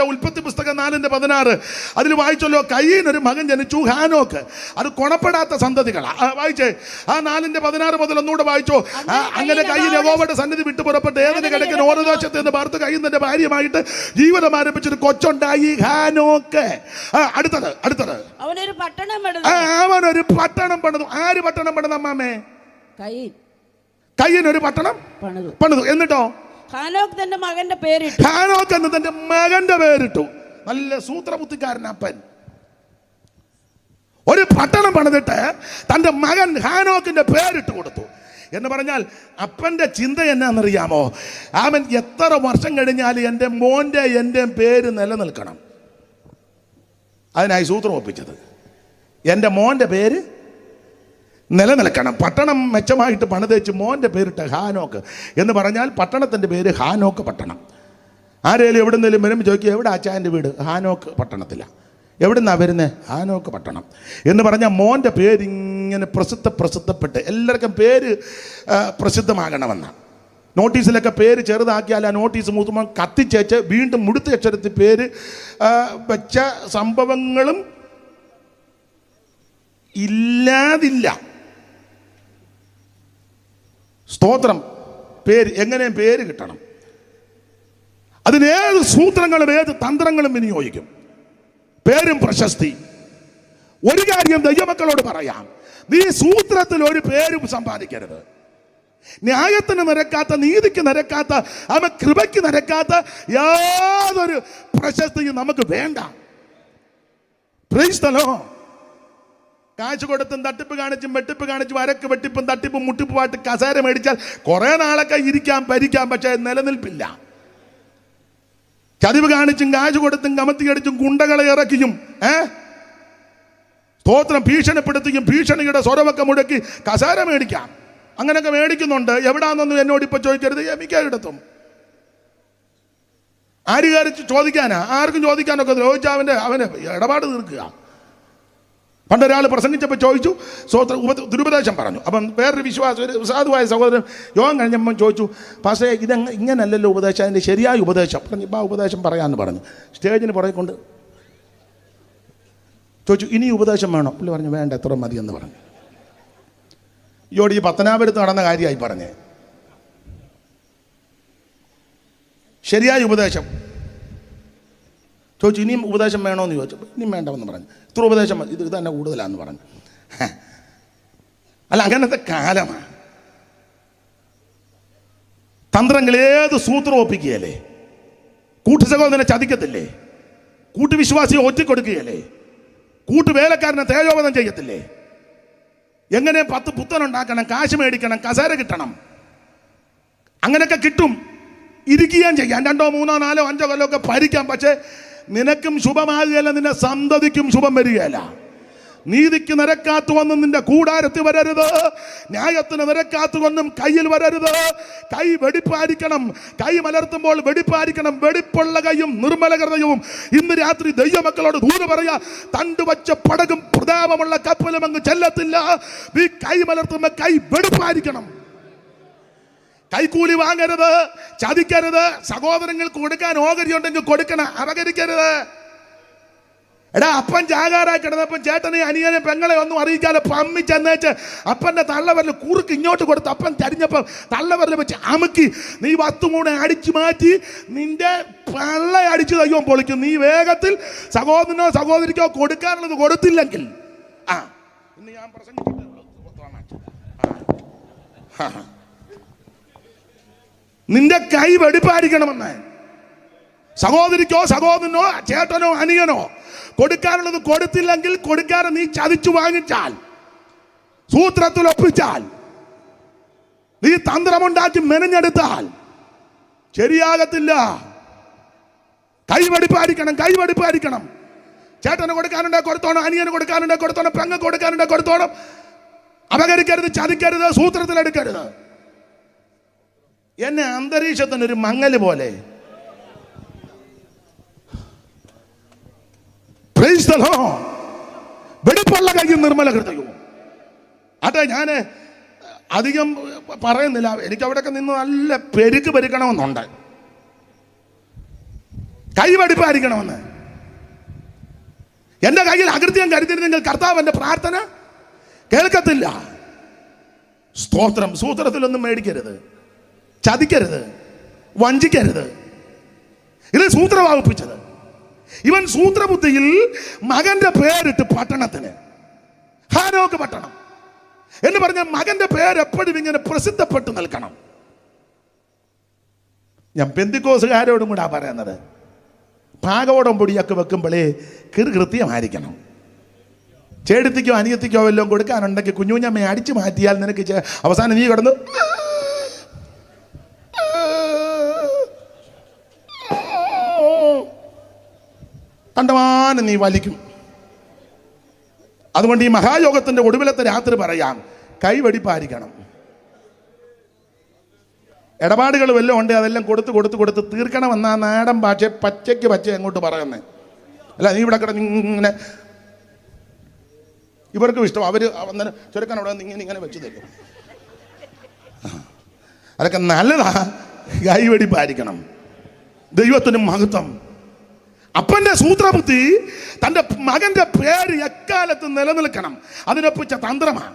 വായിച്ചല്ലോ ഉൽപ്പത്തി പുസ്തകം നാലിന്റെ പതിനാറ്. അതിൽ വായിച്ചല്ലോ കയ്യിനൊരു മകൻ ജനിച്ചു ഹാനോക്ക്. അത് കൊണപ്പെടാത്ത സന്തതികളാ. ആ, വായിച്ചേ. ആ നാലിന്റെ പതിനാറ് മുതൽ ഒന്നുകൂടെ വായിച്ചോ. അങ്ങനെ കയ്യിൽ യഹോവയുടെ സന്നിധി വിട്ടു പുറപ്പെട്ട് ഏതിന് കിടക്കുന്ന? ഓരോ ദേശത്ത് നിന്ന് പാർത്ത് കയ്യിൽ നിന്റെ ഭാര്യമായിട്ട് ജീവിതം ആരംഭിച്ചൊരു കൊച്ചുണ്ടായി ഹാനോക്ക്. അടുത്തത് അടുത്തത്. അവനൊരു പട്ടണം അവനൊരു പട്ടണം പണിതു. ആര് പട്ടണം പണിതു അമ്മാമേ? കൈ കയ്യിനൊരു പട്ടണം പണിതു. പണിതു. എന്നിട്ടോ? ഹാനോക്ക് തന്റെ മകന്റെ പേരിട്ടു. ഹാനോക്ക് തന്റെ മകന്റെ പേരിട്ടു. നല്ല സൂത്രബുദ്ധിക്കാരൻ അപ്പൻ. ഒരു പട്ടണം പണിതിട്ട് തന്റെ മകൻ ഹാനോക്കിന്റെ പേരിട്ട് കൊടുത്തു. എന്ന് പറഞ്ഞാൽ അപ്പന്റെ ചിന്ത എന്നാണെന്നറിയാമോ? അവൻ എത്ര വർഷം കഴിഞ്ഞാൽ എന്റെ മോന്റെ എന്റെ പേര് നിലനിൽക്കണം. അതിനായി സൂത്രം ഒപ്പിച്ചത്. എന്റെ മോന്റെ പേര് നിലനിൽക്കണം. പട്ടണം മെച്ചമായിട്ട് പണിതേച്ച് മോന്റെ പേരിട്ട് ഹാനോക്ക് എന്ന് പറഞ്ഞാൽ പട്ടണത്തിന്റെ പേര് ഹാനോക്ക് പട്ടണം. ആരേലും നിന്നെങ്കിലും വരുമ്പോൾ ചോദിക്കുക എവിടെ അച്ചാന്റെ വീട്? ഹാനോക്ക് പട്ടണത്തിലാണ് എവിടുന്നാണ് വരുന്നത് ഹാനോക്ക് പട്ടണം. എന്ന് പറഞ്ഞാൽ മോന്റെ പേരിങ്ങനെ പ്രസിദ്ധ പ്രസിദ്ധപ്പെട്ട് എല്ലാവർക്കും പേര് പ്രസിദ്ധമാകണമെന്നാണ് നോട്ടീസിലൊക്കെ പേര് ചെറുതാക്കിയാൽ ആ നോട്ടീസ് മൂത്തുമ്പോൾ കത്തിച്ചേച്ച് വീണ്ടും മുടുത്ത അക്ഷരത്തിൽ പേര് വെച്ച സംഭവങ്ങളും ഇല്ലാതില്ല. സ്തോത്രം. പേര് എങ്ങനെയും പേര് കിട്ടണം. അതിനേത് സൂത്രങ്ങളും ഏത് തന്ത്രങ്ങളും വിനിയോഗിക്കും. പേരും പ്രശസ്തി. ഒരു കാര്യം ദൈവമക്കളോട് പറയാം. നീ സൂത്രത്തിൽ ഒരു പേരും സമ്പാദിക്കരുത്. ന്യായത്തിന് നിരക്കാത്ത നീതിക്ക് നിരക്കാത്ത അവ കൃപയ്ക്ക് നിരക്കാത്ത യാതൊരു പ്രശസ്തിയും നമുക്ക് വേണ്ട. പ്രൈസ്തലോ കാശ് കൊടുത്തും തട്ടിപ്പ് കാണിച്ചും വെട്ടിപ്പ് കാണിച്ചും അരക്ക് വെട്ടിപ്പും തട്ടിപ്പും മുട്ടിപ്പുമായിട്ട് കസേര മേടിച്ചാൽ കുറെ നാളൊക്കെ ഇരിക്കാം ഭരിക്കാം പക്ഷേ നിലനിൽപ്പില്ല. ചതിവ് കാണിച്ചും കാശ് കൊടുത്തും കമത്തി അടിച്ചും ഗുണ്ടകളെ ഇറക്കിയും ഏ? സ്തോത്രം ഭീഷണിപ്പെടുത്തിയും ഭീഷണിയുടെ സ്വരമൊക്കെ മുടക്കി കസേര മേടിക്കാം. അങ്ങനെയൊക്കെ മേടിക്കുന്നുണ്ട്. എവിടാന്നൊന്നും എന്നോട് ഇപ്പൊ ചോദിക്കരുത്. എമിക്കായിടത്തും ആര് ചോദിക്കാനാ? ആർക്കും ചോദിക്കാനൊക്കെ ചോദിച്ചാൽ അവന്റെ അവന് ഇടപാട് തീർക്കുക. പണ്ട് ഒരാൾ പ്രസംഗിച്ചപ്പോൾ ചോദിച്ചു സ്വോത്ര ഉപ ദുരുപദേശം പറഞ്ഞു. അപ്പം വേറൊരു വിശ്വാസം ഒരു സാധുവായ സഹോദരൻ യോഗം കഴിഞ്ഞപ്പം ചോദിച്ചു പക്ഷേ ഇത് ഇങ്ങനല്ലല്ലോ ഉപദേശം അതിന്റെ ശരിയായ ഉപദേശം. പറഞ്ഞു ഇപ്പം ആ ഉപദേശം പറയാമെന്ന് പറഞ്ഞു. സ്റ്റേജിന് പുറകെ കൊണ്ട് ചോദിച്ചു ഇനി ഉപദേശം വേണോ? പുള്ളി പറഞ്ഞു വേണ്ട എത്ര മതി എന്ന് പറഞ്ഞു. ഇയോട് ഈ പത്തനാപുരത്ത് നടന്ന കാര്യമായി പറഞ്ഞേ. ശരിയായ ഉപദേശം. ചോദിച്ചു ഇനിയും ഉപദേശം വേണമെന്ന് ചോദിച്ചു. ഇനിയും വേണ്ടെന്ന് പറഞ്ഞു. ഇത്ര ഉപദേശം മതി. ഇത് തന്നെ കൂടുതലാന്ന് പറഞ്ഞു. അല്ല അങ്ങനത്തെ കാലമാണ് തന്ത്രങ്ങൾ ഏത് സൂത്രം ഒപ്പിക്കുകയല്ലേ? കൂട്ടുസഹോദരനെ ചതിക്കത്തില്ലേ? കൂട്ടുവിശ്വാസിയെ ഒറ്റിക്കൊടുക്കുകയല്ലേ? കൂട്ടുവേലക്കാരനെ തേജോവധം ചെയ്യത്തില്ലേ? എങ്ങനെ പത്ത് പുത്തനുണ്ടാക്കണം കാശ് മേടിക്കണം കസേര കിട്ടണം? അങ്ങനെയൊക്കെ കിട്ടും. ഇരിക്കുകയും ചെയ്യാം. രണ്ടോ മൂന്നോ നാലോ അഞ്ചോ കൊല്ലമൊക്കെ ഭരിക്കാം. പക്ഷേ നിനക്കും ശുഭമാകുകയല്ല നിന്റെ സന്തതിക്കും ശുഭം വരികയല്ല. നീതിക്ക് നിരക്കാത്തു വന്നും നിന്റെ കൂടാരത്തിൽ വരരുത്. ന്യായത്തിന് നിരക്കാത്തു വന്നും കയ്യിൽ വരരുത്. കൈ വെടിപ്പായിരിക്കണം. കൈ മലർത്തുമ്പോൾ വെടിപ്പായിരിക്കണം. വെടിപ്പുള്ള കൈയും നിർമ്മല ഹൃദയവും ഇന്ന് രാത്രി ദൈവമക്കളോട് ദൂരെ പറയാ തണ്ട് വച്ച പടകും പ്രതാപമുള്ള കപ്പലും അങ്ങ് ചെല്ലത്തില്ല. നീ കൈ മലർത്തുമ്പോൾ കൈ വെടിപ്പായിരിക്കണം. കൈക്കൂലി വാങ്ങരുത് ചതിക്കരുത് സഹോദരങ്ങൾക്ക് കൊടുക്കാൻ ഓഹരി ഉണ്ടെങ്കിൽ കൊടുക്കണം അപകരിക്കരുത്. എടാ അപ്പൻ ജാകാറായി കിടന്നപ്പം ചേട്ടനെ അനിയനെ പെങ്ങളെ ഒന്നും അറിയിക്കാതെ പമ്മി ചെന്നേച്ച് അപ്പന്റെ തള്ളവരൽ കുറുക്ക് ഇങ്ങോട്ട് കൊടുത്ത് അപ്പൻ ചരിഞ്ഞപ്പം തള്ളവരൽ വെച്ച് അമുക്കി നീ വത്തുമൂടെ അടിച്ചു മാറ്റി നിന്റെ പള്ള അടിച്ചു കയ്യോ പൊളിക്കും. നീ വേഗത്തിൽ സഹോദരനോ സഹോദരിക്കോ കൊടുക്കാനുള്ളത് കൊടുത്തില്ലെങ്കിൽ. ആ ഇന്ന് ഞാൻ പ്രസംഗിച്ചിട്ട്. നിന്റെ കൈ വെടിപ്പായിരിക്കണമെന്ന്. സഹോദരിക്കോ സഹോദരനോ ചേട്ടനോ അനിയനോ കൊടുക്കാനുള്ളത് കൊടുത്തില്ലെങ്കിൽ കൊടുക്കാൻ നീ ചതിച്ചു വാങ്ങിച്ചാൽ സൂത്രത്തിൽ ഒപ്പിച്ചാൽ നീ തന്ത്രമുണ്ടാക്കി മെനഞ്ഞെടുത്താൽ ശരിയാകത്തില്ല. കൈവടിപ്പായിരിക്കണം കൈവടിപ്പായിരിക്കണം ചേട്ടന് കൊടുക്കാനുണ്ടെ കൊടുത്തോണം അനിയന് കൊടുക്കാനുണ്ടെ കൊടുത്തോണം പെങ്ങ് കൊടുക്കാനുണ്ടെ കൊടുത്തോണം. അപകരിക്കരുത് ചതിക്കരുത് സൂത്രത്തിലെടുക്കരുത്. എന്നെ അന്തരീക്ഷത്തിന് ഒരു മങ്ങൽ പോലെ. വെടിപ്പുള്ള കയ്യിൽ നിർമ്മല ഹൃദയവും. അതെ ഞാൻ അധികം പറയുന്നില്ല. എനിക്ക് അവിടെയൊക്കെ നിന്ന് നല്ല പെരുക്ക് പെരുക്കണമെന്നുണ്ട്. കൈവടിപ്പായിരിക്കണമെന്ന്. എന്റെ കയ്യിൽ അകൃത്യം കരുതിരുന്നെങ്കിൽ കർത്താവ് എന്റെ പ്രാർത്ഥന കേൾക്കത്തില്ല. സ്തോത്രം. സൂത്രത്തിലൊന്നും മേടിക്കരുത്. ചതിക്കരുത്. വഞ്ചിക്കരുത്. ഇത് സൂത്രമാവിപ്പിച്ചത് ഇവൻ സൂത്രബുദ്ധിയിൽ മകന്റെ പേരിട്ട് പട്ടണത്തിന്. ഹാനോക്ക് പട്ടണം. എന്ന് പറഞ്ഞ മകന്റെ പേര് എപ്പോഴും ഇങ്ങനെ പ്രസിദ്ധപ്പെട്ട് നിൽക്കണം. ഞാൻ പെന്തിക്കോസുകാരോടും കൂടാ പറയുന്നത്. പാകവടം പൊടിയൊക്കെ വെക്കുമ്പോഴേ കിറു കൃത്യമായിരിക്കണം. ചേടത്തിക്കോ അനിയത്തിക്കോ വല്ലതും കൊടുക്കാനുണ്ടെങ്കിൽ കുഞ്ഞുഞ്ഞമ്മയെ അടിച്ചു മാറ്റിയാൽ നിനക്ക് അവസാനം നീ കിടന്ന് കണ്ടമാനം നീ വലിക്കും. അതുകൊണ്ട് ഈ മഹായോഗത്തിന്റെ ഒടുവിലത്തെ രാത്രി പറയാം കൈവടിപ്പായിരിക്കണം ഇടപാടുകൾ വല്ലതും ഉണ്ട് അതെല്ലാം കൊടുത്ത് കൊടുത്ത് കൊടുത്ത് തീർക്കണമെന്ന നാടൻ ഭാഷ പച്ചയ്ക്ക് പച്ച അങ്ങോട്ട് പറയുന്നത് അല്ല നീ ഇവിടെ കിടന്ന് ഇങ്ങനെ ഇവർക്കും ഇഷ്ടം അവർ അന്നേരം ചെറുക്കൻ അവിടെ ഇങ്ങനെ ഇങ്ങനെ വെച്ച് തരും. അതൊക്കെ നല്ലതാ കൈവടിപ്പായിരിക്കണം ദൈവത്തിന് മഹത്വം. അപ്പന്റെ സൂത്രബുദ്ധി തന്റെ മകന്റെ പേര് എക്കാലത്ത് നിലനിൽക്കണം. അതിനൊപ്പിച്ച തന്ത്രമാണ്.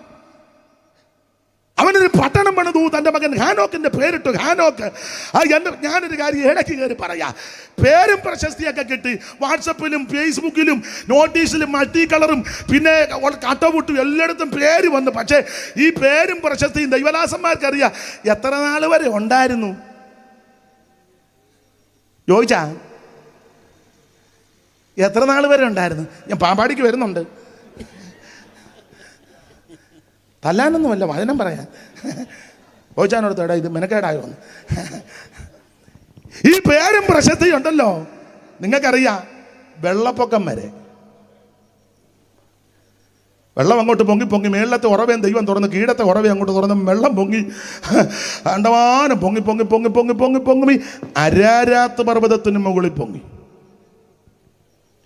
അവനൊരു പട്ടണം പണിതു തന്റെ മകൻ ഹാനോക്കിന്റെ പേരിട്ടു. ഹാനോക്ക് എന്റെ ഞാനൊരു കാര്യം ഇടയ്ക്ക് കയറി പറയാ. പേരും പ്രശസ്തിയൊക്കെ കിട്ടി. വാട്സപ്പിലും ഫേസ്ബുക്കിലും നോട്ടീസിലും മൾട്ടി കളറും പിന്നെ കട്ടവിട്ടും എല്ലായിടത്തും പേര് വന്നു. പക്ഷേ ഈ പേരും പ്രശസ്തിയും ദൈവദാസന്മാർക്കറിയാം എത്ര നാൾ വരെ ഉണ്ടായിരുന്നു? ചോദിച്ചാ എത്ര നാൾ വരെ ഉണ്ടായിരുന്നു? ഞാൻ പാമ്പാടിക്ക് വരുന്നുണ്ട്. തല്ലാനൊന്നുമല്ല വചനം പറയാൻ. ഓച്ചാനോട് തേടാ ഇത് മെനക്കേടായോ ഈ പേരും പ്രശസ്തിയുണ്ടല്ലോ നിങ്ങൾക്കറിയാം വെള്ളപ്പൊക്കം വരെ. വെള്ളം അങ്ങോട്ട് പൊങ്ങി പൊങ്ങി മേളത്തെ ഉറവയും ദൈവം തുറന്ന് കീടത്തെ ഉറവേ അങ്ങോട്ട് തുറന്ന് വെള്ളം പൊങ്ങി അണ്ടമാനം പൊങ്ങി പൊങ്ങി പൊങ്ങി പൊങ്ങി പൊങ്ങി പൊങ്ങി അരാരാത്ത് പർവതത്തിന് മുകളിൽ പൊങ്ങി.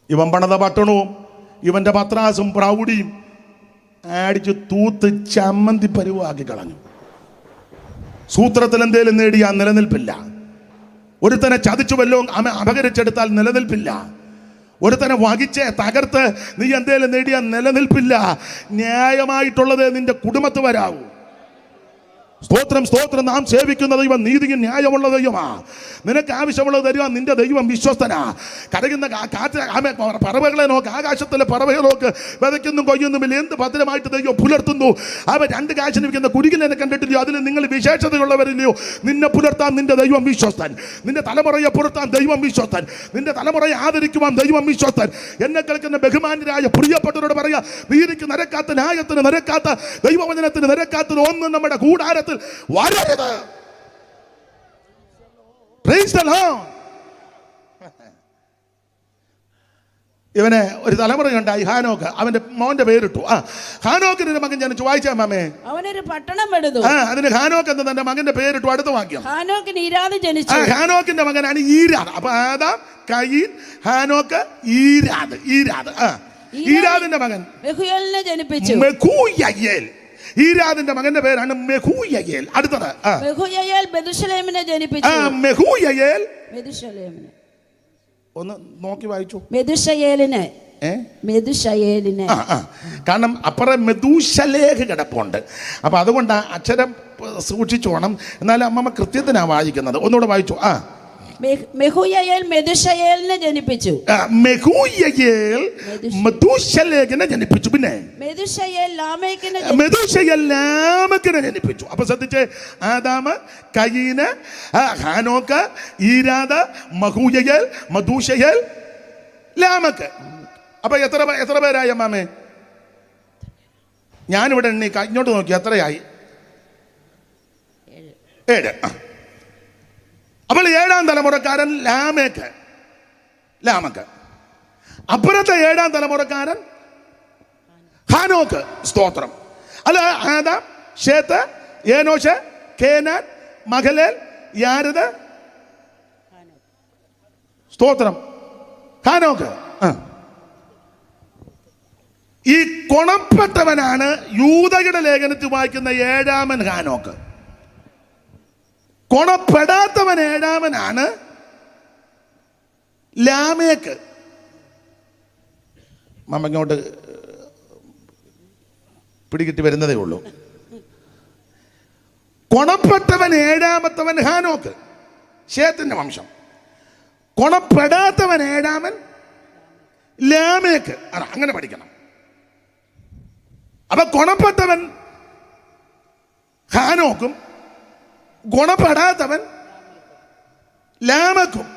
ഇവൻ പണത പട്ടണവും ഇവന്റെ പത്രാസും പ്രൗഢിയും അടിച്ച് തൂത്ത് ചമ്മന്തി പരുവാക്കി കളഞ്ഞു. സൂത്രത്തിൽ എന്തേലും നേടിയാൽ നിലനിൽപ്പില്ല. ഒരുത്തനെ ചതിച്ചു വല്ലോ അപകരിച്ചെടുത്താൽ നിലനിൽപ്പില്ല. ഒരുത്തനെ വഹിച്ച് തകർത്ത് നീ എന്തേലും നേടിയാൽ നിലനിൽപ്പില്ല. ന്യായമായിട്ടുള്ളത് നിന്റെ കുടുംബത്ത് വരാവൂ. സ്തോത്രം സ്തോത്രം. നാം സേവിക്കുന്ന ദൈവം നീതിയും ന്യായമുള്ള ദൈവമാ നിനക്ക് ആവശ്യമുള്ളത് തരുക നിന്റെ ദൈവം വിശ്വസ്തനാ. കരയുന്ന കാ- കാറ്റ് ആമേ, പറവകളെ നോക്ക് ആകാശത്തിലെ പറവകളെ നോക്ക്. വിതയ്ക്കുന്നു കൊയ്യുന്നുമില്ല. എന്ത് ഭദ്രമായിട്ട് ദൈവം പുലർത്തുന്നു? അവ രണ്ട് കാശിന് വിൽക്കുന്ന കുരുകിലെന്നെ കണ്ടിട്ടില്ലയോ? അതിൽ നിങ്ങൾ വിശേഷതയുള്ളവരില്ലയോ? നിന്നെ പുലർത്താൻ നിന്റെ ദൈവം വിശ്വസ്തൻ. നിന്റെ തലമുറയെ പുലർത്താൻ ദൈവം വിശ്വസ്തൻ. നിന്റെ തലമുറയെ ആദരിക്കുവാൻ ദൈവം വിശ്വസ്തൻ. എന്നെ കേൾക്കുന്ന ബഹുമാന്യരായ പ്രിയപ്പെട്ടവരോട് പറയാ നീതിക്ക് നരക്കാത്ത ന്യായത്തിന് നരക്കാത്ത ദൈവവചനത്തിന് നിരക്കാത്തത് ഒന്നും നമ്മുടെ കൂടാരത്തിൽ വരരുത് ഇവനെ ഒരു തലമുറ ഉണ്ടായി ഹാനോക്ക്. അവന്റെ മോന്റെ പേരിട്ടു. ആ ഹാനോക്കിന് ഒരു മകൻ ജനിച്ചു. വായിച്ചാ മാമേ? അവനൊരു പട്ടണം എടുത്തു ആ അതിന് ഹാനോക്ക് എന്ന് തന്റെ മകന്റെ പേരിട്ടു അടുത്ത വാക്യം. ഹാനോക്കിന് ആ ജനിച്ചു. ഹാനോക്കിന്റെ മകനാണ് ഈരാദ്. അപ്പൊ ആദാം കൈ ഹാനോക്ക് ഈരാദ് ഈരാദ്. ആ ഈരാദിന്റെ മകൻ ജനിപ്പിച്ചു. ഈരാദിന്റെ മകന്റെ പേരാണ് മെഹൂയയേൽ. അടുത്തത് ജനിപ്പിച്ചു. മെഹൂയയേൽ. ഒന്ന് നോക്കി വായിച്ചു. കാരണം അപ്പുറം മെദൂശലേഖ കിടപ്പുണ്ട്. അപ്പൊ അതുകൊണ്ട് അക്ഷരം സൂക്ഷിച്ചോണം എന്നാലും അമ്മമ്മ കൃത്യത്തിനാണ് വായിക്കുന്നത്. ഒന്നുകൂടെ വായിച്ചു. ആ. മെഹുയയേൽ മെതുഷയേലിനെ ജനിപ്പിച്ചു. മെഹൂയയേൽ ജനിപ്പിച്ചു. പിന്നെ? മെതുഷയേൽ ലാമേക്കിനെ ജനി- മെദൂശയേൽ ലാമക്കിനെ ജനിപ്പിച്ചു. അപ്പൊ ശ്രദ്ധിച്ച് ആദാമ കയീന് ഹാനോക്ക് ഈരാദ മഹൂയയേൽ മധൂശയേൽ ലാമക്ക്. അപ്പൊ എത്ര എത്ര പേരായി അമ്മാമേ? ഞാനിവിടെ എണ്ണി ഇങ്ങോട്ട് നോക്കി എത്രയായി? ഏഴ്. ആ. അപ്പോൾ ഏഴാം തലമുറക്കാരൻ ലാമേക്ക്. ലാമക്ക്. അപ്പുറത്തെ ഏഴാം തലമുറക്കാരൻ ഹാനോക്ക്. സ്തോത്രം. അല്ല ആദാം ഷേത്ത് ഏനോഷ് കേനാൻ മഹലേൽ യാരത് സ്തോത്രം. ഹാനോക്ക്. ഈ കൊണപ്പെട്ടവനാണ് യൂതയുടെ ലേഖനത്തിൽ വായിക്കുന്ന ഏഴാമൻ ഹാനോക്ക്. കൊണപ്പെടാത്തവൻ ഏഴാമനാണ് ലാമേക്ക്. മമ്മങ്ങോട്ട് പിടികിട്ടി വരുന്നതേ ഉള്ളൂ. കൊണപ്പെട്ടവൻ ഏഴാമത്തവൻ ഹാനോക്ക് ക്ഷേത്രന്റെ വംശം. കൊണപ്പെടാത്തവൻ ഏഴാമൻ ലാമേക്ക്. അങ്ങനെ പഠിക്കണം. അപ്പൊ കൊണപ്പെട്ടവൻ ഹാനോക്കും ഗുണപ്പെടാത്തവൻ ലാമക്കും.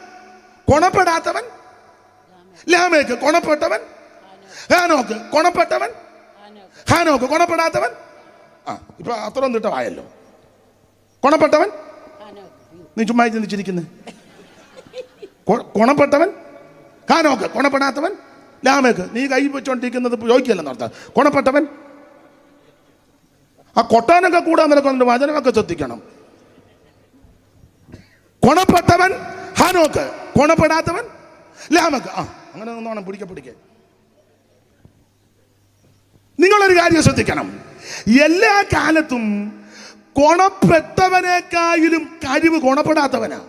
ഗുണപ്പെടാത്തവൻ ലാമേക്ക് ഗുണപ്പെട്ടവൻ ഹാനോക്ക്. ഗുണപ്പെട്ടവൻ ഹാനോക്ക്. ഗുണപ്പെടാത്തവൻ ആ ഇപ്പൊ അത്ര തിട്ടമായല്ലോ ഗുണപ്പെട്ടവൻ നീ ചുമ്മാ ചിന്തിച്ചിരിക്കുന്നത് ഗുണപ്പെട്ടവൻ ഹാനോക്ക്. ഗുണപ്പെടാത്തവൻ ലാമേക്ക് നീ കൈ വെച്ചോണ്ടിരിക്കുന്നത് ചോദിക്കല്ലെന്ന് അർത്ഥം ഗുണപ്പെട്ടവൻ ആ കൊട്ടാനൊക്കെ കൂടാൻ നിനക്കൊന്നിട്ട് വചനമൊക്കെ ശ്രദ്ധിക്കണം. കൊണപ്പെട്ടവൻ ഹാനോക്ക് കൊണപ്പെടാത്തവൻ ലാമക്ക്. ആ അങ്ങനെ നിന്നോണം പിടിക്ക പിടിക്ക. നിങ്ങളൊരു കാര്യം ശ്രദ്ധിക്കണം. എല്ലാ കാലത്തും കൊണപ്പെട്ടവനേക്കായാലും കഴിവ് കൊണപ്പെടാത്തവനാ.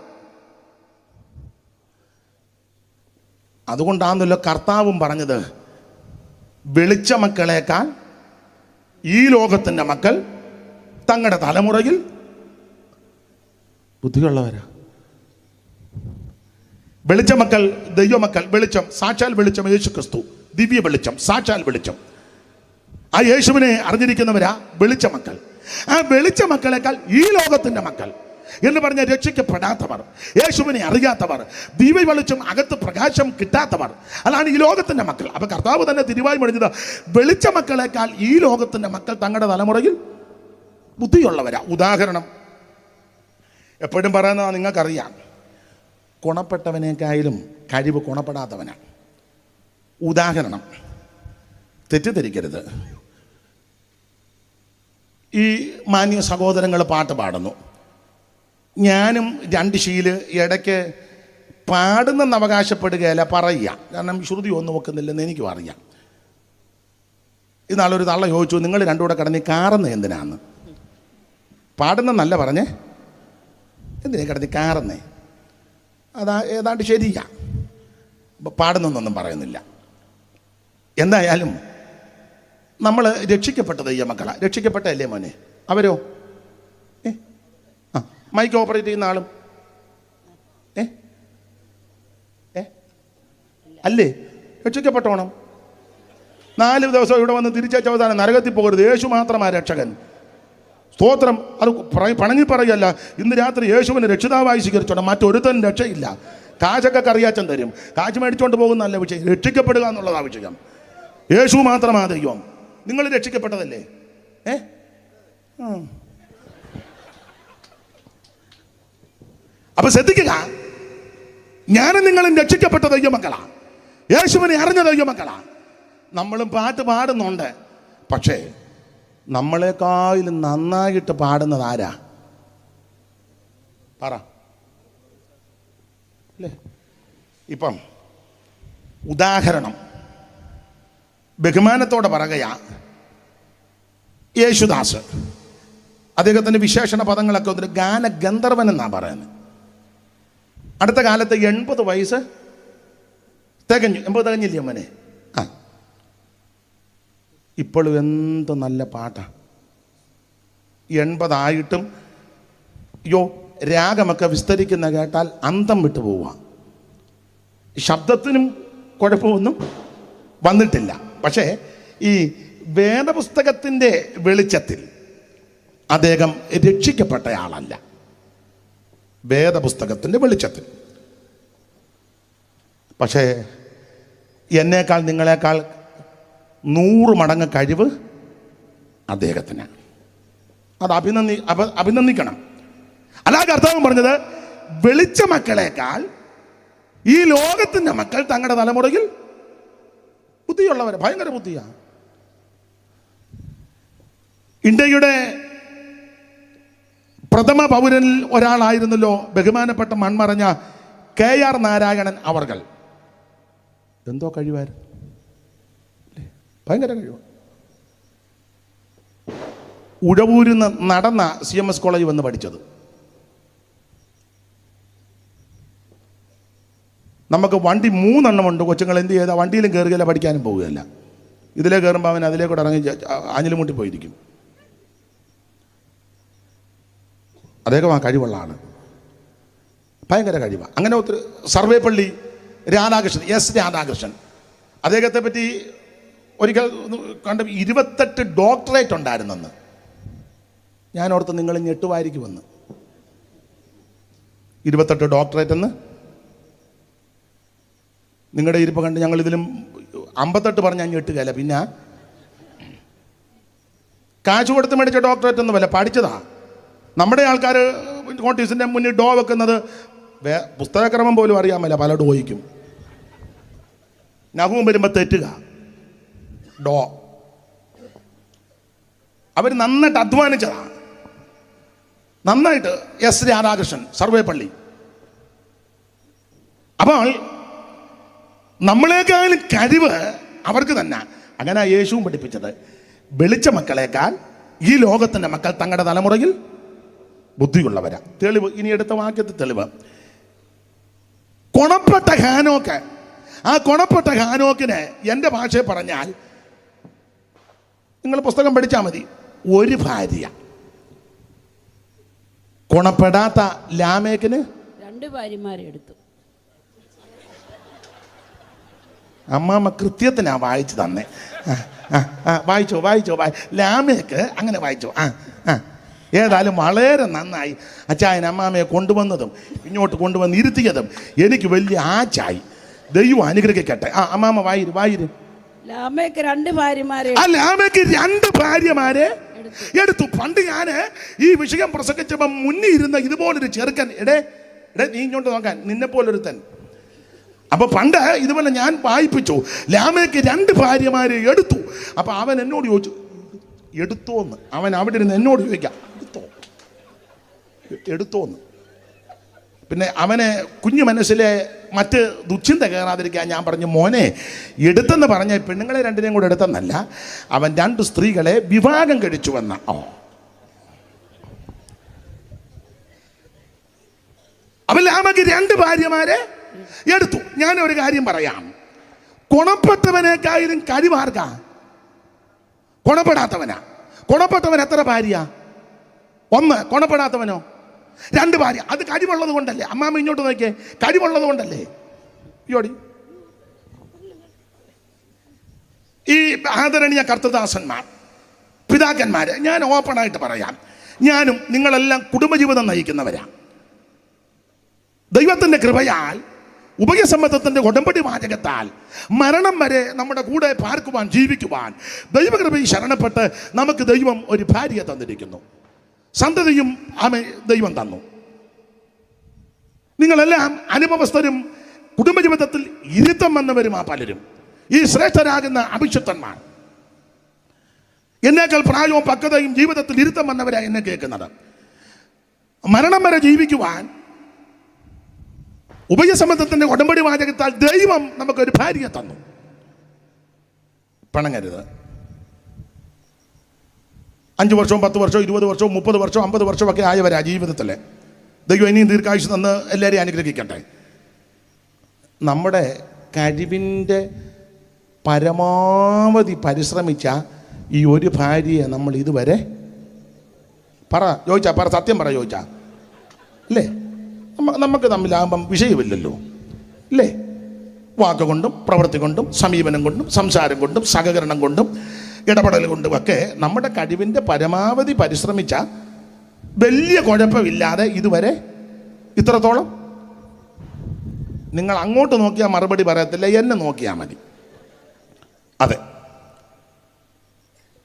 അതുകൊണ്ടാണല്ലോ കർത്താവും പറഞ്ഞത് വെളിച്ച മക്കളേക്കാൾ ഈ ലോകത്തിന്റെ മക്കൾ തങ്ങളുടെ തലമുറയിൽ ബുദ്ധിയുള്ളവരാ. വെളിച്ച മക്കൾ ദൈവമക്കൾ വെളിച്ചം സാക്ഷാൽ വെളിച്ചം യേശു ക്രിസ്തു ദിവ്യ വെളിച്ചം സാക്ഷാൽ വെളിച്ചം. ആ യേശുവിനെ അറിഞ്ഞിരിക്കുന്നവരാ വെളിച്ചമക്കൾ ആ വെളിച്ച മക്കളെക്കാൾ ഈ ലോകത്തിന്റെ മക്കൾ എന്ന് പറഞ്ഞ രക്ഷിക്കപ്പെടാത്തവർ യേശുവിനെ അറിയാത്തവർ ദിവ്യ വെളിച്ചം അകത്ത് പ്രകാശം കിട്ടാത്തവർ. അതാണ് ഈ ലോകത്തിന്റെ മക്കൾ. അപ്പൊ കർത്താവ് തന്നെ തിരുവായി മൊഴിഞ്ഞത് വെളിച്ച മക്കളെക്കാൾ ഈ ലോകത്തിന്റെ മക്കൾ തങ്ങളുടെ തലമുറയിൽ ബുദ്ധിയുള്ളവരാ. ഉദാഹരണം എപ്പോഴും പറയുന്നത് നിങ്ങൾക്കറിയാം. ഗുണപ്പെട്ടവനേക്കായാലും കഴിവ് ഗുണപ്പെടാത്തവനാണ് ഉദാഹരണം തെറ്റിദ്ധരിക്കരുത്. ഈ മാന്യ സഹോദരങ്ങൾ പാട്ട് പാടുന്നു. ഞാനും രണ്ട് ശീൽ ഇടയ്ക്ക് പാടുന്നെന്ന് അവകാശപ്പെടുകയല്ല പറയുക. കാരണം ശ്രുതി ഒന്നും വെക്കുന്നില്ലെന്ന് എനിക്കും അറിയാം. ഇന്നാളൊരു തള്ള ചോദിച്ചു നിങ്ങൾ രണ്ടുകൂടെ കടന്നി കാറുന്ന എന്തിനാന്ന്? പാടുന്നെന്നല്ല പറഞ്ഞേ. എന്തിനാ കിടന്ന് കാറുന്നേ? അതാ ഏതാണ്ട് ശരിയാ. പാടുന്നൊന്നും പറയുന്നില്ല. എന്തായാലും നമ്മൾ രക്ഷിക്കപ്പെട്ടത് ഈ മക്കള രക്ഷിക്കപ്പെട്ടല്ലേ മോനെ? അവരോ? ഏ? ആ മൈക്ക് ഓപ്പറേറ്റ് ചെയ്യുന്ന ആളും. ഏ? ഏ? അല്ലേ? രക്ഷിക്കപ്പെട്ടോണം. നാല് ദിവസം ഇവിടെ വന്ന് തിരിച്ചയച്ച അവസാനം നരകത്തിൽ പോകരുത്. യേശു മാത്രമാണ് രക്ഷകൻ. സ്തോത്രം. അത് പണഞ്ഞു പറയല്ല ഇന്ന് രാത്രി യേശുവിനെ രക്ഷിതാവായി സ്വീകരിച്ചോണം മറ്റൊരുത്തൻ രക്ഷയില്ല. കാശൊക്കെ കറിയാച്ചൻ തരും. കാശ് മേടിച്ചോണ്ട് പോകുന്നതല്ല വിഷയം. രക്ഷിക്കപ്പെടുക എന്നുള്ളതാണ് വിഷയം. യേശു മാത്രമാ ദൈവം. നിങ്ങൾ രക്ഷിക്കപ്പെട്ടതല്ലേ? ഏ. അപ്പൊ ശ്രദ്ധിക്കുക. ഞാനും നിങ്ങളും രക്ഷിക്കപ്പെട്ട ദൈവമക്കളാ. യേശുവിനെ അറിഞ്ഞ ദൈവമക്കളാ. നമ്മളും പാട്ട് പാടുന്നുണ്ട്. പക്ഷേ നമ്മളെക്കാളും നന്നായിട്ട് പാടുന്നത് ആരാ? പറ. അല്ലേ? ഇപ്പം ഉദാഹരണം. ബഹുമാനത്തോടെ പറയുകയാ. യേശുദാസ്. അദ്ദേഹത്തിന്റെ വിശേഷണ പദങ്ങളൊക്കെ ഒരു ഗാനഗന്ധർവൻ എന്നാണ് പറയുന്നത്. അടുത്ത കാലത്ത് എൺപത് വയസ്സ് തികഞ്ഞു. എൺപത് തികഞ്ഞില്ലേ അമ്മനെ ഇപ്പോഴും എന്ത് നല്ല പാട്ടാണ് എൺപതായിട്ടും യോ രാഗമൊക്കെ വിസ്തരിക്കുന്ന കേട്ടാൽ അന്തം വിട്ടു പോവുക ശബ്ദത്തിനും കുഴപ്പമൊന്നും വന്നിട്ടില്ല. പക്ഷേ ഈ വേദപുസ്തകത്തിന്റെ വെളിച്ചത്തിൽ അദ്ദേഹം രക്ഷിക്കപ്പെട്ടയാളല്ല. വേദപുസ്തകത്തിന്റെ വെളിച്ചത്തിൽ. പക്ഷേ എന്നേക്കാൾ നിങ്ങളെക്കാൾ നൂറ് മടങ്ങ് കഴിവ് അദ്ദേഹത്തിന്. അത് അഭിനന്ദി അഭിനന്ദിക്കണം. അല്ലാതെ കർത്താവ് പറഞ്ഞത് വെളിച്ച മക്കളേക്കാൾ ഈ ലോകത്തിന്റെ മക്കൾ തങ്ങളുടെ തലമുറയിൽ ബുദ്ധിയുള്ളവർ ഭയങ്കര ബുദ്ധിയാണ് ഇന്ത്യയുടെ പ്രഥമ പൗരനിൽ ഒരാളായിരുന്നല്ലോ ബഹുമാനപ്പെട്ട മൺമറഞ്ഞ കെ ആർ നാരായണൻ അവർകൾ. എന്തോ കഴിവായിരുന്നു? ഭയങ്കര കഴിവാണ് ഉഴവൂരിൽ നിന്ന് നടന്ന സി എം എസ് കോളേജ് വന്ന് പഠിച്ചത്. നമുക്ക് വണ്ടി മൂന്നെണ്ണം ഉണ്ട്. കൊച്ചുങ്ങൾ എന്ത് ചെയ്താൽ വണ്ടിയിലും കയറുകയില്ല പഠിക്കാനും പോവുകയില്ല. ഇതിലേ കയറുമ്പോൾ അവൻ അതിലേക്കൂടെ കൂടെ ഇറങ്ങി അഞ്ഞിലുമുട്ടി പോയിരിക്കും. അദ്ദേഹം ആ കഴിവുള്ള ആണ് ഭയങ്കര കഴിവാണ് അങ്ങനെ ഒത്തിരി സർവേപ്പള്ളി രാധാകൃഷ്ണൻ എസ് രാധാകൃഷ്ണൻ. അദ്ദേഹത്തെ പറ്റി ഒരിക്കൽ കണ്ട ഇരുപത്തെട്ട് ഡോക്ടറേറ്റ് ഉണ്ടായിരുന്നെന്ന്. ഞാൻ ഓർത്ത് നിങ്ങൾ ഞെട്ടുമായിരിക്കുമെന്ന് ഇരുപത്തെട്ട് ഡോക്ടറേറ്റ് എന്ന്? നിങ്ങളുടെ ഇരിപ്പ് കണ്ട് ഞങ്ങൾ ഇതിലും അമ്പത്തെട്ട് പറഞ്ഞ് ഞാൻ ഞെട്ടുകയല്ല പിന്നെ? കാശ് കൊടുത്ത് മേടിച്ച ഡോക്ടറേറ്റ് ഒന്നുമല്ല പഠിച്ചതാ? നമ്മുടെ ആൾക്കാർ നോട്ടീസിന്റെ മുന്നിൽ ഡോ വെക്കുന്നത് വേ പുസ്തകക്രമം പോലും അറിയാമല്ല പല ഡോയ്ക്കും നഖവും വരുമ്പോൾ തെറ്റുക. ഡോ. അവർ നന്നായിട്ട് അധ്വാനിച്ചതാണ്. നന്നായിട്ട് എസ് രാധാകൃഷ്ണൻ പള്ളി. അപ്പോൾ നമ്മളെക്കാളും കഴിവ് അവർക്ക് തന്നെ. അങ്ങനെ യേശുവും പഠിപ്പിച്ചത്. വെളിച്ച മക്കളേക്കാൾ ഈ ലോകത്തിന്റെ മക്കൾ തങ്ങളുടെ തലമുറയിൽ ബുദ്ധിയുള്ളവരാ. തെളിവ് ഇനി എടുത്ത വാക്യത്തെ തെളിവ്. കൊണപ്പെട്ട ഹാനോക്ക് ആ കൊണപ്പെട്ട ഹാനോക്കിന് എന്റെ ഭാഷയെ പറഞ്ഞാൽ നിങ്ങൾ പുസ്തകം പഠിച്ചാൽ മതി. ഒരു ഭാര്യ ഗുണപ്പെടാത്ത ലാമേക്കിന്? രണ്ട് ഭാര്യമാരെ എടുത്തു. അമ്മാമ്മ കൃത്യത്തിനാ വായിച്ചു തന്നെ. വായിച്ചോ വായിച്ചോ വായി. ലാമേക്ക് അങ്ങനെ വായിച്ചോ. ആ ആ. ഏതായാലും വളരെ നന്നായി അച്ചായൻ അമ്മാമ്മയെ കൊണ്ടുവന്നതും ഇങ്ങോട്ട് കൊണ്ടുവന്ന് ഇരുത്തിയതും എനിക്ക് വലിയ ആച്ചായി ദൈവം അനുഗ്രഹിക്കട്ടെ. ആ അമ്മാമ്മ വായിരു വായിരു. ലാമയ്ക്ക് രണ്ട് ഭാര്യമാരെ എടുത്തു. പണ്ട് ഞാൻ ഈ വിഷയം പ്രസംഗിച്ചപ്പോൾ മുന്നിൽ ഇരുന്ന ഇതുപോലൊരു ചെറുക്കൻ. എടേ എടേ നീ ഇങ്ങോട്ട് നോക്കാൻ. നിന്നെ പോലൊരുത്തൻ. അപ്പൊ പണ്ട് ഇതുപോലെ ഞാൻ വായിപ്പിച്ചു. ലാമയ്ക്ക് രണ്ട് ഭാര്യമാരെ എടുത്തു. അപ്പൊ അവൻ എന്നോട് ചോദിച്ചു എടുത്തോന്ന്? അവൻ അവിടെ ഇരുന്ന് എന്നോട് ചോദിക്കാം എടുത്തോ? എടുത്തോന്ന്. പിന്നെ അവന് കുഞ്ഞു മനസ്സിലെ മറ്റ് ദുശ്ചിന്ത കയറാതിരിക്കാൻ ഞാൻ പറഞ്ഞു മോനെ എടുത്തെന്ന് പറഞ്ഞ പെണ്ണുങ്ങളെ രണ്ടിനെയും കൂടെ എടുത്തെന്നല്ല അവൻ രണ്ട് സ്ത്രീകളെ വിവാഹം കഴിച്ചുവെന്ന ഓ. അവൻ ലാമക്ക് രണ്ട് ഭാര്യമാരെ എടുത്തു. ഞാൻ ഒരു കാര്യം പറയാം. ഗുണപ്പെട്ടവനേക്കായാലും കഴിവാർക്കാ? ഗുണപ്പെടാത്തവനാ ഗുണപ്പെട്ടവൻ എത്ര ഭാര്യ ഒന്ന് ഗുണപ്പെടാത്തവനോ രണ്ട് ഭാര്യ. അത് കഴിവുള്ളത് കൊണ്ടല്ലേ? അമ്മാമ്മ ഇങ്ങോട്ട് നോക്കിയേ. കഴിവുള്ളത് കൊണ്ടല്ലേ? ഇയോടി ഈ ആദരണീയ കർത്തദാസന്മാർ പിതാക്കന്മാർ ഞാൻ ഓപ്പണായിട്ട് പറയാം. ഞാനും നിങ്ങളെല്ലാം കുടുംബജീവിതം നയിക്കുന്നവരാ. ദൈവത്തിന്റെ കൃപയാൽ ഉഭയസമ്മതത്തിന്റെ ഉടമ്പടി വാചകത്താൽ മരണം വരെ നമ്മുടെ കൂടെ പാർക്കുവാൻ ജീവിക്കുവാൻ ദൈവകൃപയിൽ ശരണപ്പെട്ട് നമുക്ക് ദൈവം ഒരു ഭാര്യയെ തന്നിരിക്കുന്നു. സന്തതിയും ആമ ദൈവം തന്നു. നിങ്ങളെല്ലാം അനുഭവസ്ഥരും കുടുംബജീവിതത്തിൽ ഇരുത്തം വന്നവരും ആ പലരും. ഈ ശ്രേഷ്ഠരാകുന്ന അഭിഷക്തന്മാർ. എന്നേക്കാൾ പ്രായവും പക്വതയും ജീവിതത്തിൽ ഇരുത്തം വന്നവരാണ് എന്നെ കേൾക്കുന്നത്. മരണം വരെ ജീവിക്കുവാൻ ഉഭയസമ്മതത്തിന്റെ ഉടമ്പടി വാചകത്താൽ ദൈവം നമുക്കൊരു ഭാര്യയെ തന്നു. പണങ്ങരുത്. അഞ്ച് വർഷവും പത്ത് വർഷവും ഇരുപത് വർഷവും മുപ്പത് വർഷവും അമ്പത് വർഷവും ഒക്കെ ആയവരാ ജീവിതത്തിൽ ദൈവം ഇനിയും ദീർഘായുസ് തന്ന് എല്ലാവരെയും അനുഗ്രഹിക്കട്ടെ. നമ്മുടെ കഴിവിന്റെ പരമാവധി പരിശ്രമിച്ച ഈ ഒരു ഭാര്യയെ നമ്മൾ ഇതുവരെ പറ ചോദിച്ചാ പറ സത്യം പറ ചോദിച്ചാ. അല്ലേ? നമുക്ക് തമ്മിലാകുമ്പം വിഷയമില്ലല്ലോ. അല്ലേ? വാക്കുകൊണ്ടും പ്രവൃത്തി കൊണ്ടും സമീപനം കൊണ്ടും സംസാരം കൊണ്ടും സഹകരണം കൊണ്ടും ഇടപെടൽ കൊണ്ടും ഒക്കെ നമ്മുടെ കഴിവിന്റെ പരമാവധി പരിശ്രമിച്ച വലിയ കുഴപ്പമില്ലാതെ ഇതുവരെ ഇത്രത്തോളം? നിങ്ങൾ അങ്ങോട്ട് നോക്കിയാൽ മറുപടി പറയത്തില്ല എന്നെ നോക്കിയാൽ മതി. അതെ.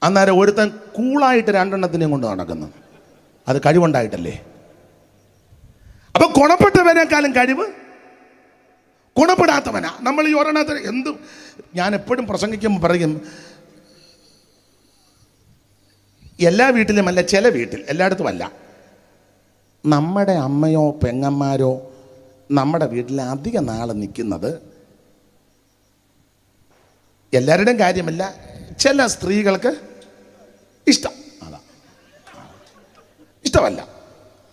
അന്നേരം ഒരുത്തൻ കൂളായിട്ട് രണ്ടെണ്ണത്തിനെയും കൊണ്ട് നടക്കുന്നു. അത് കഴിവുണ്ടായിട്ടല്ലേ? അപ്പൊ ഗുണപ്പെട്ടവനേക്കാളും കഴിവ് ഗുണപ്പെടാത്തവനാ. നമ്മൾ ഈ ഒരെണ്ണത്തിന് എന്ത് ഞാൻ എപ്പോഴും പ്രസംഗിക്കുമ്പോൾ പറയും എല്ലാ വീട്ടിലുമല്ല ചില വീട്ടിൽ എല്ലായിടത്തുമല്ല നമ്മുടെ അമ്മയോ പെങ്ങന്മാരോ നമ്മുടെ വീട്ടിൽ അധിക നാൾ നിൽക്കുന്നത് എല്ലാവരുടെയും കാര്യമല്ല ചില സ്ത്രീകൾക്ക് ഇഷ്ടം. അതാ. ഇഷ്ടമല്ല.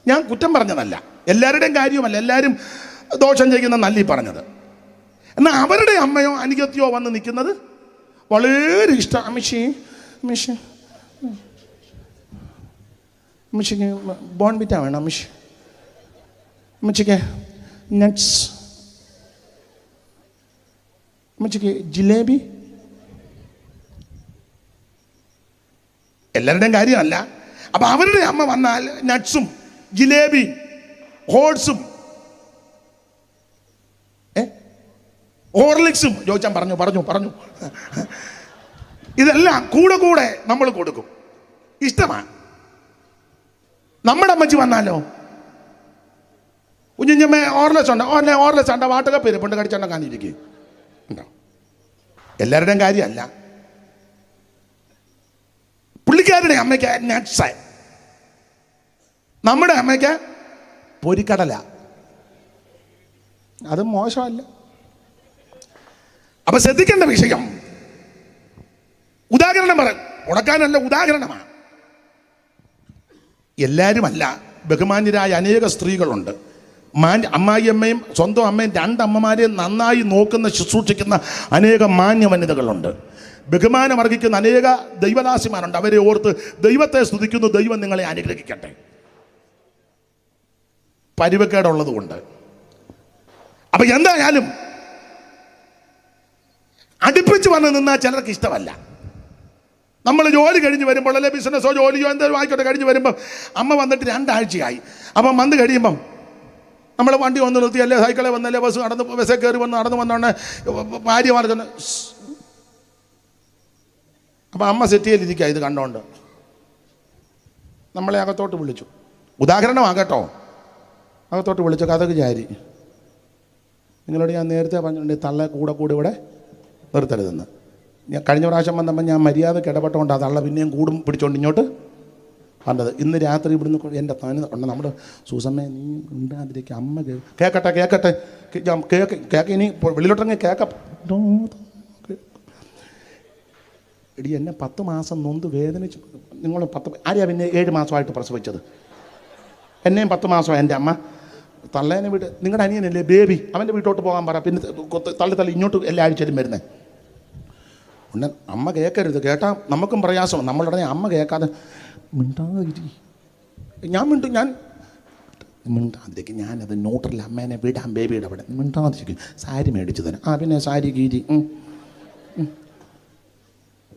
ഞാൻ കുറ്റം പറഞ്ഞതല്ല. എല്ലാവരുടെയും കാര്യവുമല്ല. എല്ലാവരും ദോഷം ചെയ്യുന്ന നല്ല പറഞ്ഞത്. എന്നാൽ അവരുടെ അമ്മയോ അനുഗത്യോ വന്ന് നിൽക്കുന്നത് വളരെ ഇഷ്ടം. അമ്മച്ചി അമ്മച്ചി. അമ്മച്ചിക്ക് ബോൺവിറ്റ വേണം അമ്മച്ചി. അമ്മച്ചിക്ക് നട്ട്സ് അമ്മച്ചിക്ക് ജിലേബി. എല്ലാവരുടെയും കാര്യമല്ല. അപ്പം അവരുടെ അമ്മ വന്നാൽ നട്ട്സും ജിലേബി ഹോൾസും ഏ? ഹോർലിക്സും ചോദിച്ചാൻ പറഞ്ഞു പറഞ്ഞു പറഞ്ഞു. ഇതെല്ലാം കൂടെ കൂടെ നമ്മൾ കൊടുക്കും. ഇഷ്ടമാണ്. നമ്മുടെ അമ്മച്ചി വന്നാലോ? കുഞ്ഞുഞ്ഞമ്മ ഓർലെസ് ഉണ്ട് ഓർലെ ഓർലെസ് ഉണ്ട് വാട്ടൊക്കെ പേര് പൊണ്ട് കടിച്ചോണ്ട കാണിയിരിക്കും ഉണ്ടോ? എല്ലാവരുടെയും കാര്യമല്ല. പുള്ളിക്കാരുടെ അമ്മയ്ക്ക് നട്ട്സ് നമ്മുടെ അമ്മയ്ക്ക് പൊരിക്കടല. അത് മോശമല്ല. അപ്പൊ ശ്രദ്ധിക്കേണ്ട വിഷയം. ഉദാഹരണം പറ ഉടക്കാനല്ല ഉദാഹരണമാണ്. എല്ലാവരുമല്ല ബഹുമാന്യരായ അനേക സ്ത്രീകളുണ്ട്. മാന്യ അമ്മായിയമ്മയും സ്വന്തം അമ്മയും രണ്ടമ്മമാരെയും നന്നായി നോക്കുന്ന ശുശ്രൂഷിക്കുന്ന അനേക മാന്യ വനിതകളുണ്ട് ബഹുമാനം അർഹിക്കുന്ന അനേക ദൈവദാസിമാരുണ്ട്. അവരെ ഓർത്ത് ദൈവത്തെ സ്തുതിക്കുന്നു. ദൈവം നിങ്ങളെ അനുഗ്രഹിക്കട്ടെ. പരിവക്കേടുള്ളതുകൊണ്ട്. അപ്പം എന്തായാലും അടുപ്പിച്ച് വന്ന് നിന്നാൽ ചിലർക്ക് ഇഷ്ടമല്ല. നമ്മൾ ജോലി കഴിഞ്ഞ് വരുമ്പോൾ അല്ലെ ബിസിനസ്സോ ജോലിയോ എന്തോ ആയിക്കോട്ടെ കഴിഞ്ഞ് വരുമ്പോൾ അമ്മ വന്നിട്ട് രണ്ടാഴ്ചയായി. അപ്പം വന്ന് കഴിയുമ്പം നമ്മൾ വണ്ടി വന്ന് നിർത്തി. അല്ലേ സൈക്കിളെ വന്നല്ലേ ബസ് നടന്ന് ബസ്സിൽ കയറി വന്ന് നടന്ന് വന്നോണ്ട് ഭാര്യ മാർഗം അപ്പം അമ്മ സെറ്റിയിലിരിക്കുക ഇത് കണ്ടോണ്ട്. നമ്മളെ അകത്തോട്ട് വിളിച്ചു. ഉദാഹരണമാകട്ടോ. അകത്തോട്ട് വിളിച്ചു കഥക്ക് ചാരി നിങ്ങളോട് ഞാൻ നേരത്തെ പറഞ്ഞിട്ടുണ്ട് തള്ള കൂടെ കൂടെ ഇവിടെ നിർത്തരുതെന്ന്. ഞാൻ കഴിഞ്ഞ പ്രാവശ്യം വന്നപ്പോൾ ഞാൻ മര്യാദയ്ക്ക് ഇടപെട്ടുകൊണ്ട് അതള്ള തള്ള പിന്നെയും കൂടും പിടിച്ചോണ്ട് ഇങ്ങോട്ട് വന്നത്. ഇന്ന് രാത്രി ഇവിടുന്ന് എന്റെ താന് ഉണ്ട് നമ്മുടെ സൂസമ്മ നീ ഉണ്ടാതിരിക്കുക അമ്മ കേക്കട്ടെ കേക്കട്ടെ. കേക്ക് കേക്ക് ഇനി വെളിയിലോട്ടിറങ്ങി കേക്ക. എടി എന്നെ പത്ത് മാസം നൊന്ത് വേദനിച്ച് നിങ്ങൾ പത്ത് ആരെയാ പിന്നെ ഏഴ് മാസമായിട്ട് പ്രസവിച്ചത്? എന്നെയും പത്ത് മാസമായി എന്റെ അമ്മ. തള്ളേനെ വീട് നിങ്ങളുടെ അനിയനല്ലേ? ബേബി. അവന്റെ വീട്ടോട്ട് പോകാൻ പറ. പിന്നെ തള്ളി തള്ളി ഇങ്ങോട്ട് എല്ലാ ആഴ്ചയിലും വരുന്നത് ഉടനെ അമ്മ കേൾക്കരുത് കേട്ടാൽ നമുക്കും പ്രയാസമാണ്. നമ്മളുടനെ അമ്മ കേൾക്കാതെ മിണ്ടാതിരി. ഞാൻ മിണ്ടും ഞാൻ മിണ്ടാതിരിക്കും. ഞാനത് നോട്ടറിൽ അമ്മേനെ വിടാം ബേബിയുടെ അവിടെ. മിണ്ടാതിരിക്കും. സാരി മേടിച്ചു തരാം. ആ പിന്നെ സാരി കീരി.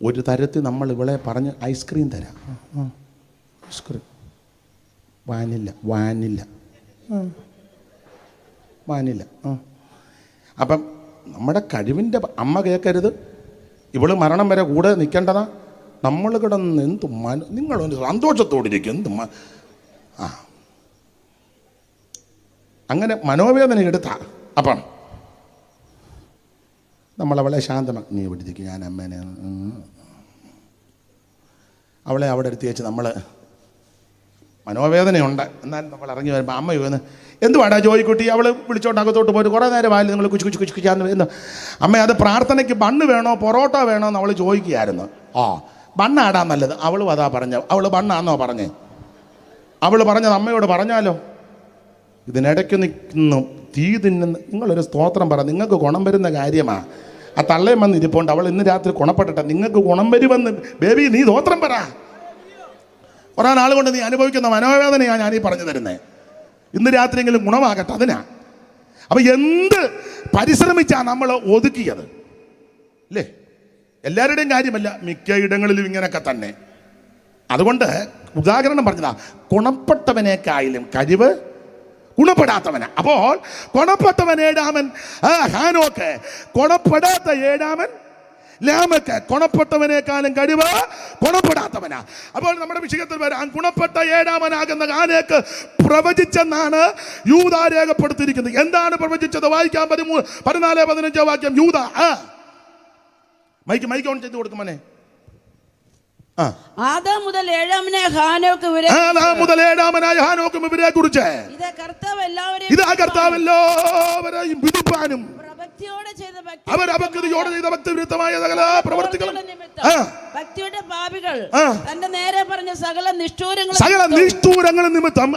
ഒരു തരത്തിൽ നമ്മൾ ഇവളെ പറഞ്ഞ് ഐസ്ക്രീം തരാം. ഐസ്ക്രീം വാനില്ല വാനില്ല വാനില്ല അപ്പം നമ്മുടെ കഴിവിന്റെ അമ്മ കേൾക്കരുത്. ഇവൾ മരണം വരെ കൂടെ നിൽക്കേണ്ടതാ? നമ്മൾ കിടന്ന് എന്ത് മന നിങ്ങളൊന്ന് സന്തോഷത്തോടിരിക്കും. എന്ത് ആ. അങ്ങനെ മനോവേദന എടുത്ത. അപ്പം നമ്മളവളെ ശാന്തമാക്കി നീ ഇവിടെ ഞാൻ അമ്മേനെ അവളെ അവിടെ എടുത്ത് വെച്ച് നമ്മൾ മനോവേദനയുണ്ട്. എന്നാലും നമ്മൾ ഇറങ്ങി വരുമ്പോൾ അമ്മ ചോദിക്കുന്നു എന്തുവാടാ ജോയിക്കുട്ടി? അവൾ വിളിച്ചോണ്ട് അകത്തോട്ട് പോയിട്ട് കുറേ നേരം ആയാലും നിങ്ങൾ കുച്ചു കുച്ചു കുച്ചു കുച്ചാന്ന് എന്ന് അമ്മ അത് പ്രാർത്ഥനയ്ക്ക് ബണ്ണ് വേണോ പൊറോട്ട വേണോ? എന്ന് അവൾ ചോദിക്കുകയായിരുന്നു. ആ ബണ്ണാടാ നല്ലത്. അവളും അതാ പറഞ്ഞ അവൾ ബണ്ണാന്നോ പറഞ്ഞേ? അവൾ പറഞ്ഞത് അമ്മയോട് പറഞ്ഞാലോ? ഇതിനിടയ്ക്ക് നിൽക്കുന്നു തീ തിന്നുന്ന നിങ്ങളൊരു സ്തോത്രം പറ നിങ്ങൾക്ക് ഗുണം വരുന്ന കാര്യമാണ് ആ തള്ളയും വന്ന് ഇരിപ്പുണ്ട്. അവൾ ഇന്ന് രാത്രി ഗുണപ്പെട്ടിട്ട നിങ്ങൾക്ക് ഗുണം വരുമെന്ന് ബേബി നീ സ്തോത്രം പറ. നാൾ കൊണ്ട് നീ അനുഭവിക്കുന്ന മനോവേദനയാണ് ഞാൻ ഈ പറഞ്ഞു തരുന്നത് ഇന്ന് രാത്രിയെങ്കിലും ഗുണമാകട്ടെ അതിനാ. അപ്പം എന്ത് പരിശ്രമിച്ചാ നമ്മൾ ഒതുക്കിയത്? അല്ലേ എല്ലാവരുടെയും കാര്യമല്ല മിക്ക ഇടങ്ങളിലും ഇങ്ങനെയൊക്കെ തന്നെ. അതുകൊണ്ട് ഉദാഹരണം പറഞ്ഞതാ ഗുണപ്പെട്ടവനേക്കായാലും കഴിവ് ഗുണപ്പെടാത്തവന. അപ്പോൾ ഗുണപ്പെട്ടവൻ ഏഴാമൻ? ഹാനോക്ക്. ഗുണപ്പെടാത്ത ഏഴാമൻ ലാമക്ക് ഗുണപ്പെട്ടവനേക്കാളും കഴിവ് ഗുണപ്പെടാത്തവനാ. അപ്പോൾ നമ്മുടെ വിഷയത്തിൽ വരാൻ ഗുണപ്പെട്ട ഏഴാമനാകുന്ന ആനേക്ക് പ്രവചിച്ചെന്നാണ് യൂത രേഖപ്പെടുത്തിയിരിക്കുന്നത്. എന്താണ് പ്രവചിച്ചത്? വായിക്കാൻ പതിമൂന്ന് പതിനാല് പതിനഞ്ചോ വാക്യം. യൂത ആ. മൈക്ക് മൈക്ക് ഓൺ ചെയ്ത് കൊടുക്കുമനെ ആദാം മുതൽ ഏഴാമനെ ഹാനോക്ക് ഇവരെ ആദാം മുതൽ ഏഴാമനായ ഹാനോക്കും ഇവരെ കുറിച്ച്. ഇത് കർത്താവ് എല്ലാവരെയും ഇതാ കർത്താവ് എല്ലാവരെയും വിധിപ്പാനും അവർ അപകൃതിയോടെ ചെയ്ത ഭക്തിവിരുദ്ധമായ സകല പ്രവർത്തികളും. ഭക്തിയുടെ പാപികൾ തന്റെ നേരെ പറഞ്ഞ സകല നിഷ്ഠൂരങ്ങൾ സകല നിഷ്ഠൂരങ്ങളും നിമിത്തം.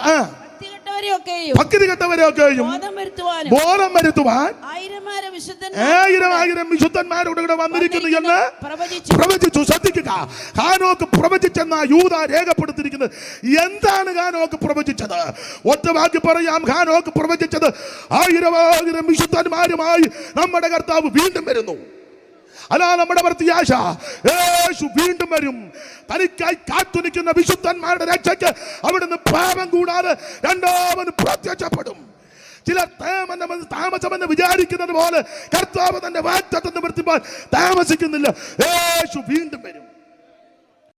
കെട്ടവരെയൊക്കെയും ഭക്തി ബോധം വരുത്തുവാൻ ആയിരം ആയിരം വിശുദ്ധന്മാരോട് വന്നിരിക്കുന്നു. എന്ന് പ്രവചിച്ചു. പ്രവചിച്ചു. ശ്രദ്ധിക്കുക. ഹാനോക്ക് പ്രവചിച്ചെന്ന യൂത രേഖപ്പെടുത്തിയിരിക്കുന്നത്. എന്താണ് ഹാനോക്ക് പ്രവചിച്ചത്? ഒറ്റ വാക്ക് പറയാം. ഹാനോക്ക് പ്രവചിച്ചത് ആയിരം ആയിരം വിശുദ്ധന്മാരുമായി നമ്മുടെ കർത്താവ് വീണ്ടും വരുന്നു. അല്ല നമ്മുടെ പ്രത്യാശ യേശു. വീണ്ടും വരും. തനിക്കായി കാത്തുനിൽക്കുന്ന വിശുദ്ധന്മാരുടെ രക്ഷയ്ക്ക് അവിടുന്ന് പാപം കൂടാതെ രണ്ടാമത് പ്രത്യക്ഷപ്പെടും. ചില താമസമെന്ന് താമസമെന്ന് വിചാരിക്കുന്നത് പോലെ കർത്താവ് തന്റെ വാറ്റത്തെന്ന് വൃത്തിപ്പാൻ താമസിക്കുന്നില്ല. യേശു വീണ്ടും വരും.